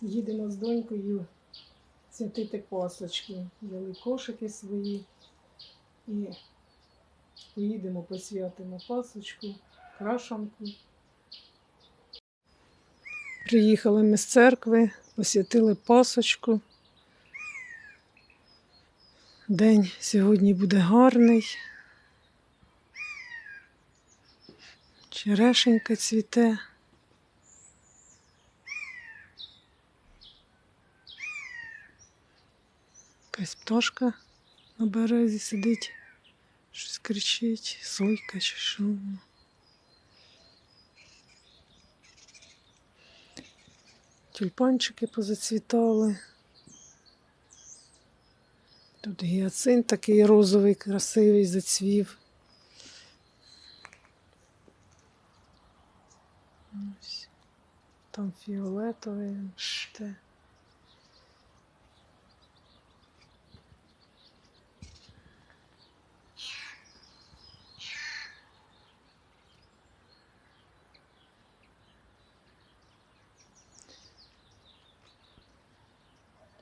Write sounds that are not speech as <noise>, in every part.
їдемо з донькою святити пасочки. Взяли кошики свої і поїдемо посвятимо пасочку, крашанку. Приїхали ми з церкви, посвятили пасочку. День сьогодні буде гарний. Черешенька цвіте. Якась пташка на березі сидить, щось кричить, сойка чи що. Тюльпанчики позацвітали. Тут гіацинт такий розовий, красивий, зацвів. Ось. Там фіолетовий ште.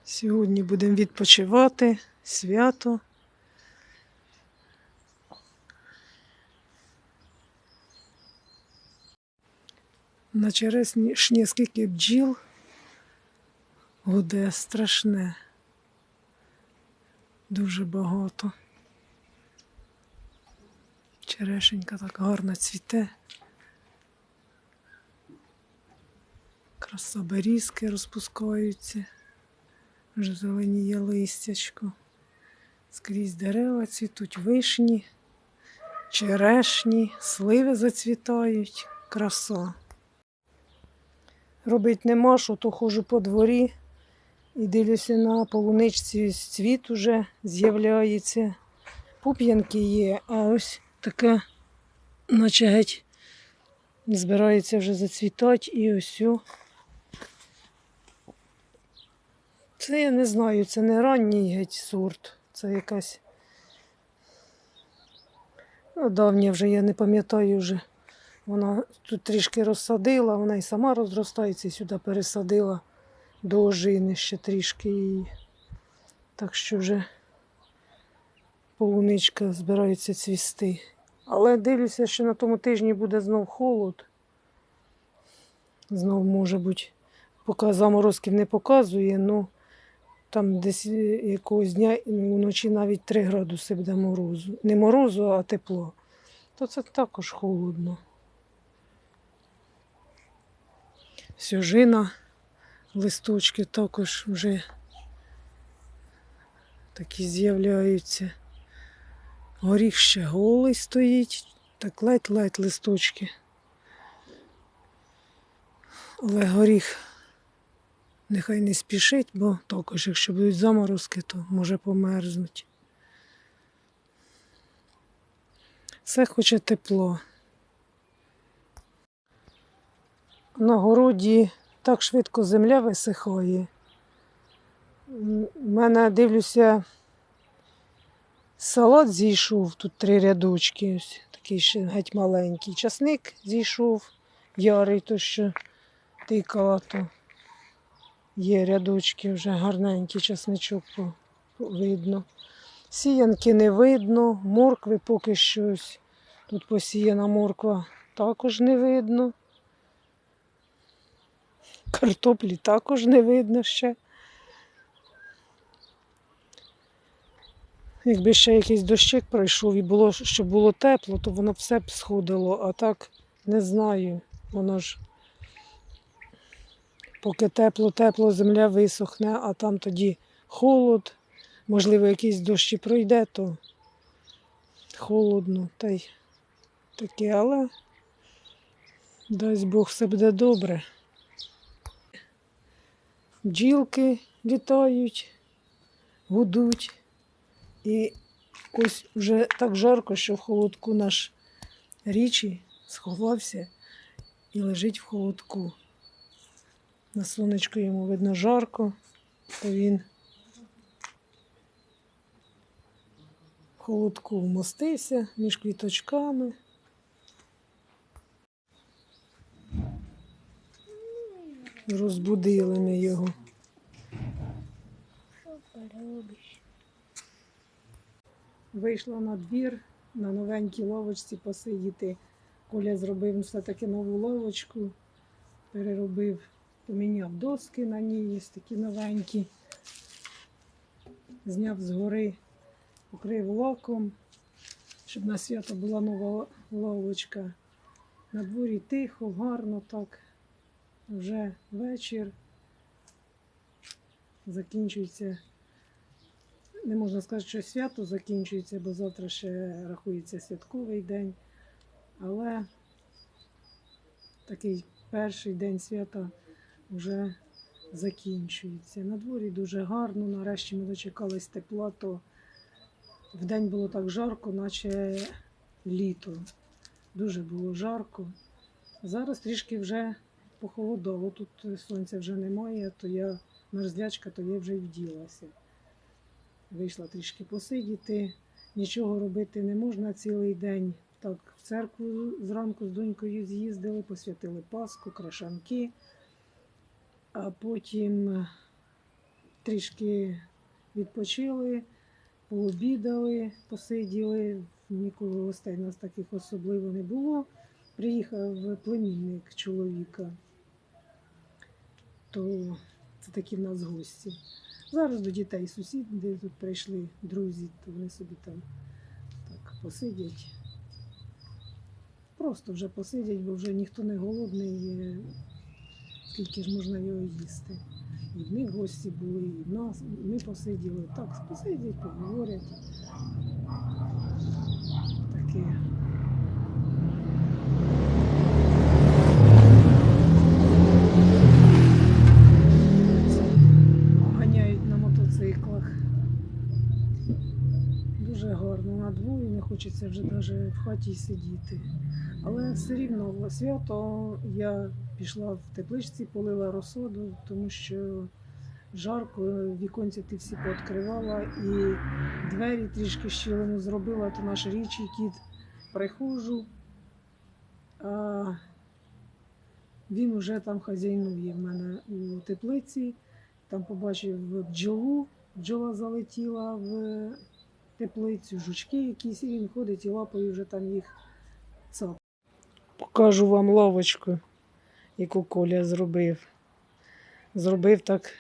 Сьогодні будемо відпочивати, свято. На черешні скільки бджіл гуде страшне. Дуже багато. Черешенька так гарно цвіте. Красоберізки розпускаються. Вже зеленіє листячко. Скрізь дерева цвітуть, вишні, черешні, сливи зацвітають. Краса. Робить нема, що то ходжу по дворі і дивлюся на полуничці цвіт уже з'являється. Пуп'янки є, а ось така, наче геть збирається вже зацвітати і ось. Це я не знаю, це не ранній геть сорт. Це якась. Ну, давня вже я не пам'ятаю вже. Вона тут трішки розсадила, вона і сама розростається, і сюди пересадила до ожини ще трішки її. Так що вже полуничка збирається цвісти. Але дивлюся, що на тому тижні буде знов холод. Знов, може бути, поки заморозків не показує, ну там десь е, якогось дня вночі навіть 3 градуси буде морозу. Не морозу, а тепло. То це також холодно. Сюжина, листочки також вже такі з'являються. Горіх ще голий стоїть, так ледь-ледь листочки. Але горіх нехай не спішить, бо також, якщо будуть заморозки, то може померзнуть. Все хоче тепло. На городі так швидко земля висихає. У мене дивлюся, салат зійшов, тут три рядочки, ось такий ще геть маленький. Часник зійшов, ярий, то що тикала, то є рядочки вже гарненький часничок видно. Сіянки не видно, моркви поки щось. Тут посіяна морква також не видно. Картоплі також не видно ще. Якби ще якийсь дощик пройшов і було, щоб було тепло, то воно все б сходило, а так не знаю. Воно ж поки тепло-тепло, земля висохне, а там тоді холод. Можливо, якийсь дощ пройде, то холодно та й таке, але дасть Бог все буде добре. Бджілки літають, гудуть. І ось вже так жарко, що в холодку наш річі сховався і лежить в холодку. На сонечку йому видно жарко, то він холодку вмостився між квіточками. Розбудили ми його. Вийшла на двір на новенькій ловочці посидіти. Коля зробив все-таки нову ловочку, переробив, поміняв доски на ній, є такі новенькі. Зняв згори, покрив лаком, щоб на свято була нова ловочка. На дворі тихо, гарно так. Вже вечір. Закінчується не можна сказати, що свято закінчується, бо завтра ще рахується святковий день. Але такий перший день свята вже закінчується. На дворі дуже гарно. Нарешті ми дочекались тепла, то вдень було так жарко, наче літо. Дуже було жарко. Зараз трішки вже похолодало. Тут сонця вже немає, то я мерзлячка, то я вже й вділася. Вийшла трішки посидіти, нічого робити не можна цілий день. Так, в церкву зранку з донькою з'їздили, посвятили Пасху, крашанки, а потім е, трішки відпочили, пообідали, посиділи. Ніколи гостей нас таких особливо не було. Приїхав племінник чоловіка, то це такі в нас гості. Зараз до дітей сусіди тут прийшли, друзі, то вони собі там так посидять. Просто вже посидять, бо вже ніхто не голодний, скільки ж можна його їсти. І в них гості були, і в нас, ми посиділи. Так, посидять, поговорять. Таке. ганяють на мотоциклах. Дуже гарно на дворі, не хочеться вже навіть в хаті сидіти. Але все рівно свято я пішла в тепличці, полила розсоду, тому що жарко, віконці ти всі пооткривала і двері трішки щілину зробила, то наш річий кіт приходжу, а він уже там хазяйнує в мене у теплиці. Там побачив бджолу, бджола залетіла в теплицю, жучки якісь, і він ходить і лапою вже там їх цап. Покажу вам лавочку, яку Коля зробив. Зробив так,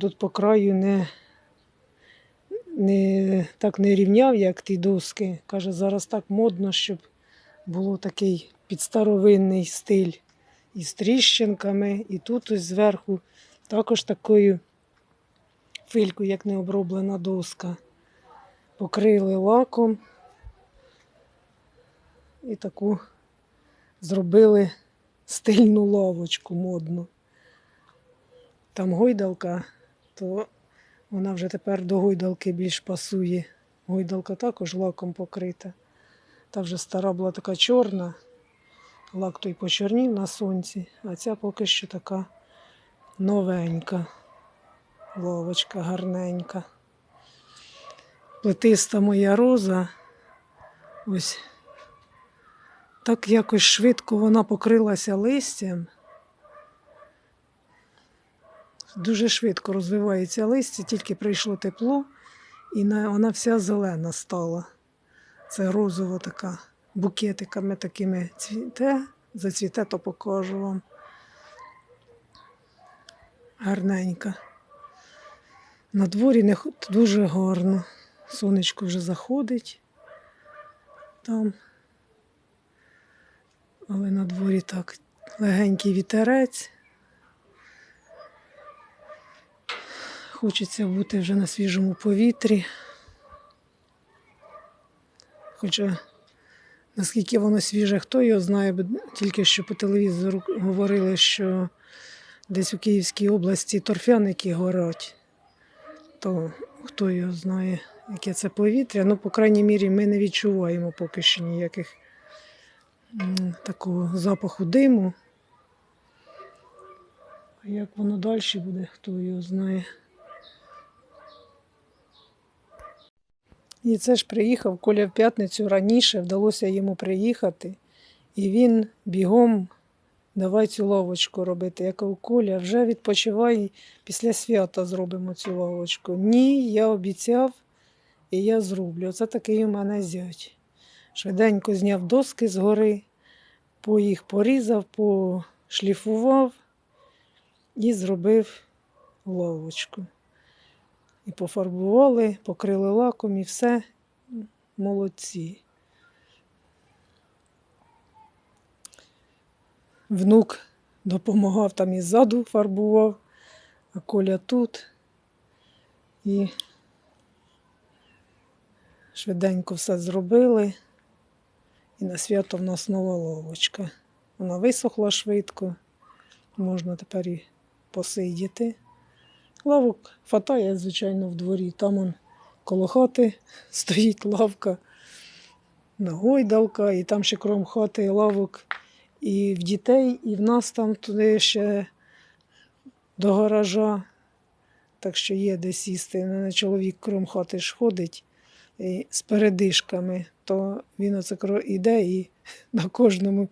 тут по краю не, не, так не рівняв, як ті доски. Каже, зараз так модно, щоб було такий підстаровинний стиль із тріщинками, і тут ось зверху також такою филькою, як необроблена доска. Покрили лаком і таку зробили стильну лавочку модну. Там гойдалка, то вона вже тепер до гойдалки більш пасує. Гойдалка також лаком покрита. Та вже стара була така чорна, лак той почорнів на сонці, а ця поки що така новенька. Ловочка гарненька. Плетиста моя роза. Ось так якось швидко вона покрилася листям. Дуже швидко розвивається листя, тільки прийшло тепло, і вона вся зелена стала. Це розова така, букетиками такими цвіте, зацвіте, то покажу вам. Гарненька. На дворі не дуже гарно. Сонечко вже заходить там. Але на дворі так легенький вітерець. Хочеться бути вже на свіжому повітрі. Хоча наскільки воно свіже, хто його знає, тільки що по телевізору говорили, що десь у Київській області торфяники горять. То хто його знає, яке це повітря. Ну, по крайній мірі, ми не відчуваємо поки що ніяких такого запаху диму. А як воно далі буде, хто його знає. І це ж приїхав Коля в п'ятницю раніше, вдалося йому приїхати. І він бігом давай цю лавочку робити. Я кажу, Коля, вже відпочивай, після свята зробимо цю лавочку. Ні, я обіцяв і я зроблю. Це такий у мене зять. Швиденько зняв доски з гори, по їх порізав, пошліфував і зробив лавочку. І пофарбували, покрили лаком і все. Молодці. Внук допомагав там і ззаду фарбував, а Коля тут. І швиденько все зробили. І на свято в нас нова ловочка. Вона висохла швидко, можна тепер і посидіти. Лавок хватає, звичайно, в дворі. Там он коло хати <laughs> стоїть лавка, нагойдалка, і там ще крім хати лавок і в дітей, і в нас там туди ще до гаража. Так що є де сісти. Мене чоловік крім хати ж ходить з передишками, то він оце іде і <laughs> на кожному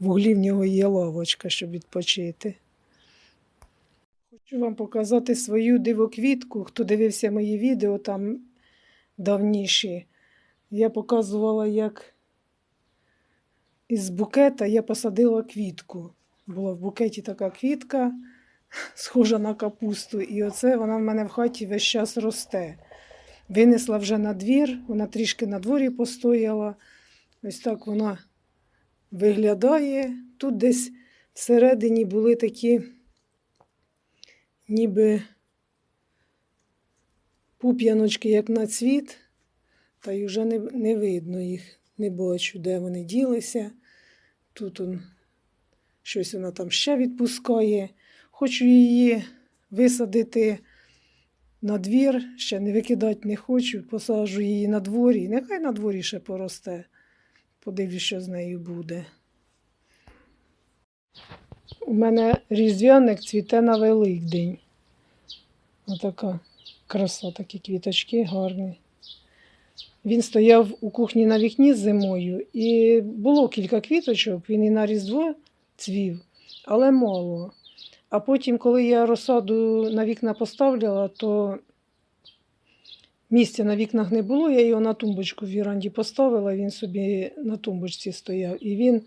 вуглі в нього є лавочка, щоб відпочити. Хочу вам показати свою дивоквітку. Хто дивився мої відео там давніші, я показувала, як із букета я посадила квітку. Була в букеті така квітка, <laughs> схожа на капусту, і оце вона в мене в хаті весь час росте. Винесла вже на двір, вона трішки на дворі постояла. Ось так вона виглядає. Тут десь всередині були такі, ніби пуп'яночки, як на цвіт, та й вже не, не видно їх, не бачу, де вони ділися. Тут он, щось вона там ще відпускає. Хочу її висадити на двір, ще не викидати не хочу, посаджу її на дворі. Нехай на дворі ще поросте. Подивлюсь, що з нею буде. У мене різдвяник цвіте на Великдень. Отака краса, такі квіточки гарні. Він стояв у кухні на вікні зимою, і було кілька квіточок, він і на Різдво цвів, але мало. А потім, коли я розсаду на вікна поставляла, то місця на вікнах не було. Я його на тумбочку в віранді поставила, він собі на тумбочці стояв. І він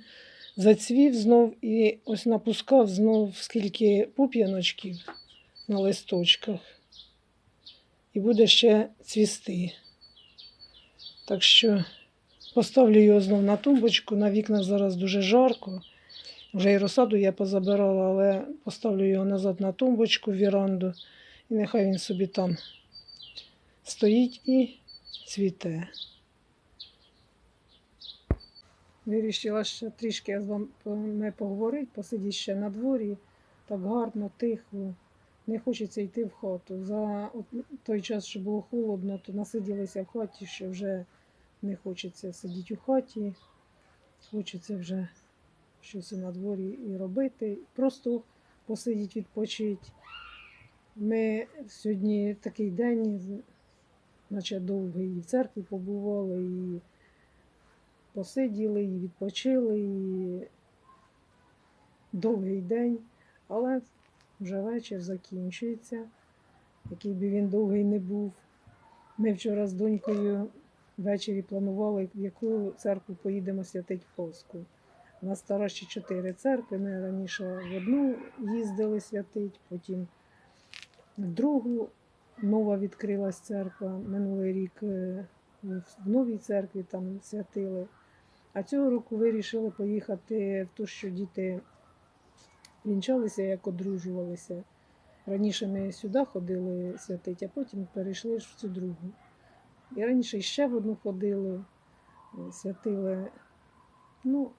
зацвів знов і ось напускав знов скільки пуп'яночків на листочках. І буде ще цвісти. Так що поставлю його знов на тумбочку. На вікнах зараз дуже жарко. Вже і розсаду я позабирала, але поставлю його назад на тумбочку в віранду. І нехай він собі там стоїть і цвіте. Вирішила ще трішки з вами поговорити, посидіти ще на дворі. Так гарно, тихо. Не хочеться йти в хату. За той час, що було холодно, то насиділися в хаті, що вже не хочеться сидіти у хаті. Хочеться вже щось і на дворі і робити. Просто посидіти, відпочити. Ми сьогодні такий день, наче довгий, і в церкві побували, і посиділи, і відпочили, і довгий день, але вже вечір закінчується, який би він довгий не був. Ми вчора з донькою ввечері планували, в яку церкву поїдемо святити Пасху. У нас стара ще чотири церкви. Ми раніше в одну їздили святить, потім в другу нова відкрилась церква. Минулий рік е, в новій церкві там святили. А цього року вирішили поїхати в ту, що діти вінчалися, як одружувалися. Раніше ми сюди ходили святити, а потім перейшли в цю другу. І раніше ще в одну ходили, е, святили. Ну,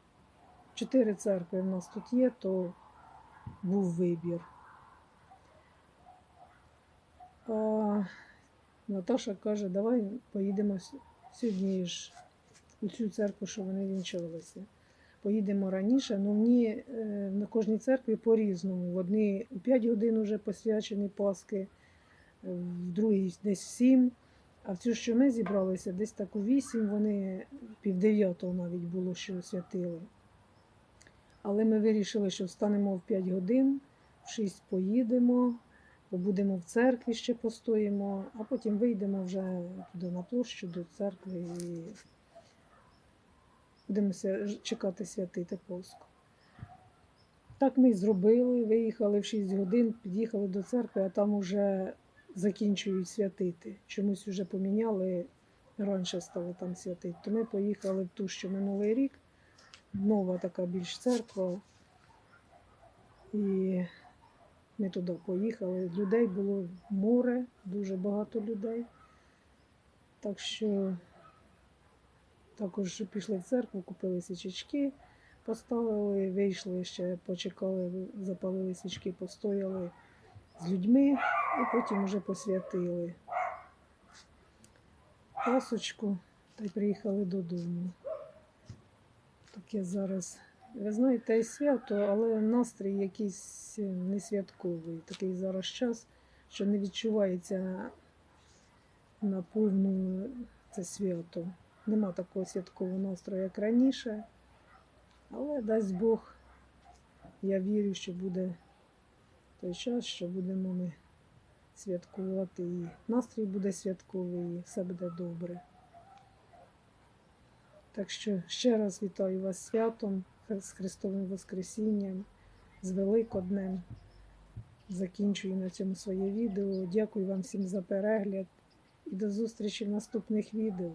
чотири церкви в нас тут є, то був вибір. А Наташа каже, давай поїдемо сьогодні ж у цю церкву, що вони вінчалися. Поїдемо раніше, але мені е, на кожній церкві по-різному. В одній у 5 годин вже посвячені Паски, е, в другій десь в 7. А в цю, що ми зібралися, десь так у 8, вони пів дев'ятого навіть було, що святили. Але ми вирішили, що встанемо в 5 годин, в 6 поїдемо, побудемо в церкві ще постоїмо, а потім вийдемо вже туди на площу до церкви і будемо чекати святити Пасху. Так ми і зробили, виїхали в 6 годин, під'їхали до церкви, а там уже закінчують святити. Чомусь вже поміняли, раніше стали там святити. То ми поїхали в ту, що минулий рік, нова така більш церква. І ми туди поїхали. Людей було море, дуже багато людей. Так що також пішли в церкву, купили свічечки, поставили, вийшли ще, почекали, запалили свічки, постояли з людьми і потім вже посвятили пасочку та й приїхали додому. Таке зараз, ви знаєте, і свято, але настрій якийсь не святковий. Такий зараз час, що не відчувається наповну це свято. Нема такого святкового настрою, як раніше. Але дасть Бог, я вірю, що буде той час, що будемо ми святкувати. І настрій буде святковий, і все буде добре. Так що ще раз вітаю вас святом, з Христовим Воскресінням, з Великоднем. Закінчую на цьому своє відео. Дякую вам всім за перегляд і до зустрічі в наступних відео.